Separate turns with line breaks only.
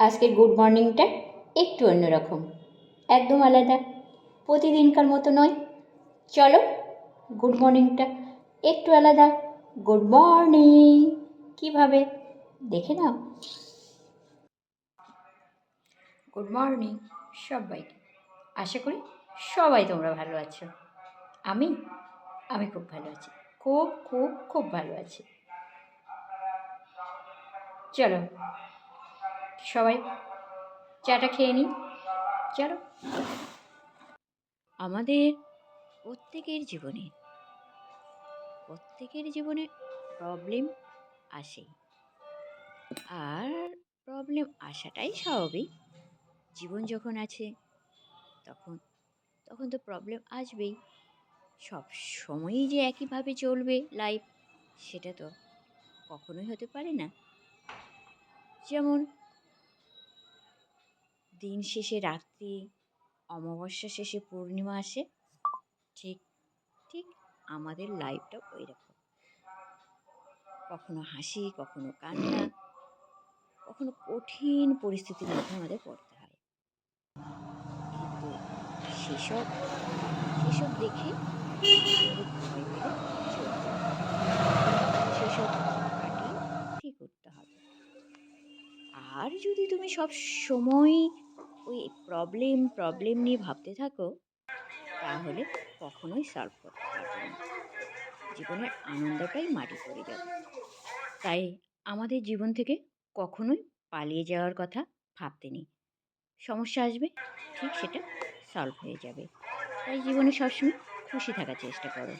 আজকের গুড মর্নিংটা একটু অন্যরকম, একদম আলাদা, প্রতিদিনকার মতো নয়। চলো, গুড মর্নিংটা একটু আলাদা, গুড মর্নিং। কীভাবে? দেখে নাও। গুড মর্নিং সবাইকে আশা করি সবাই তোমরা ভালো আছো। আমি আমি খুব ভালো আছি, খুব খুব খুব ভালো আছি। চলো সবাই চাটা খেয়ে নিই। চলো। আমাদের প্রত্যেকের জীবনে প্রত্যেকের জীবনে প্রবলেম আসেই আর প্রবলেম আসাটাই স্বাভাবিক। জীবন যখন আছে, তখন তখন তো প্রবলেম আসবেই। সব সময়ই যে একইভাবে চলবে লাইফ সেটা তো কখনোই হতে পারে না। যেমন দিন শেষে রাত্রি, অমাবস্যা শেষে পূর্ণিমা আসে, ঠিক ঠিক আমাদের লাইফটাও ওই রকম কখনো হাসি, কখনো কান্না, কখনো কঠিন পরিস্থিতির মধ্যে আমাদের পড়তে হয়। কিন্তু সেসব সেসব দেখে আমাদের ভয় পেলে চলবে না। সেসব কাটিয়ে ঠিক করতে হবে আর যদি তুমি সব সময় ওই প্রবলেম প্রবলেম নিয়ে ভাবতে থাকো, তাহলে কখনোই সলভ করতে পারবে না। জীবনের আনন্দটাই মাটি পড়ে যাবে। তাই আমাদের জীবন থেকে কখনোই পালিয়ে যাওয়ার কথা ভাবতে নেই। সমস্যা আসবে, ঠিক সেটা সলভ হয়ে যাবে। তাই জীবনে সবসময় খুশি থাকার চেষ্টা করো।